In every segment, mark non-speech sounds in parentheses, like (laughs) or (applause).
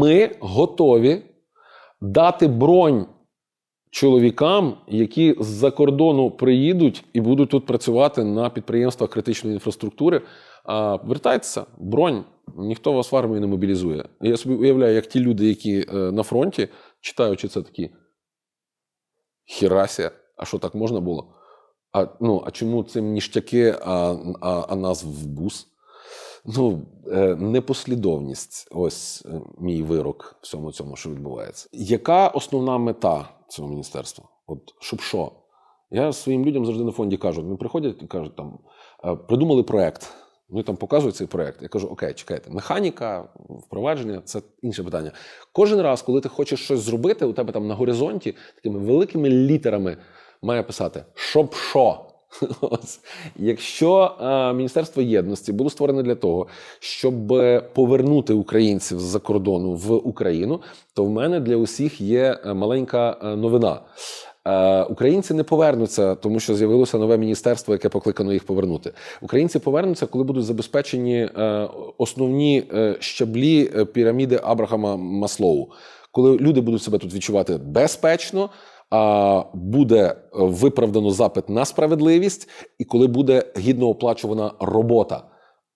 ми готові дати бронь чоловікам, які з-за кордону приїдуть і будуть тут працювати на підприємствах критичної інфраструктури. А, вертайтеся, бронь, ніхто вас в армію не мобілізує. Я собі уявляю, як ті люди, які е, на фронті, читаючи це такі. Хірасія, а що так можна було? А, ну, а чому цим ніштяки, а, а, а нас в бус? Ну, е, непослідовність ось е, мій вирок всьому цьому, що відбувається. Яка основна мета цього міністерства? От щоб що? Я своїм людям завжди на фонді кажу: вони приходять і кажуть, там е, придумали проект. Вони там показують цей проект. Я кажу: Окей, чекайте, механіка, впровадження це інше питання. Кожен раз, коли ти хочеш щось зробити, у тебе там на горизонті такими великими літерами має писати щоб що. (laughs) Якщо е, Міністерство єдності було створене для того, щоб повернути українців з-за кордону в Україну, то в мене для усіх є е, маленька е, новина. Українці не повернуться, тому що з'явилося нове міністерство, яке покликано їх повернути. Українці повернуться, коли будуть забезпечені основні щаблі піраміди Абрахама Маслоу. Коли люди будуть себе тут відчувати безпечно, буде е, виправдано запит на справедливість, і коли буде гідно оплачувана робота.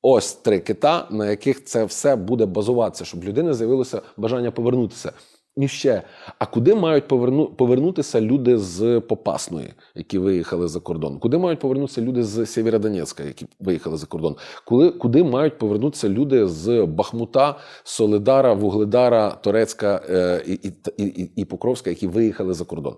Ось три кита, на яких це все буде базуватися, щоб людини з'явилося бажання повернутися. І ще, а куди мають поверну, повернутися люди з Попасної, які виїхали за кордон? Куди мають повернутися люди з Сєвєродонецька, які виїхали за кордон? Коли, куди мають повернутися люди з Бахмута, Солидара, Вугледара, Торецька е, і, і, і, і Покровська, які виїхали за кордон?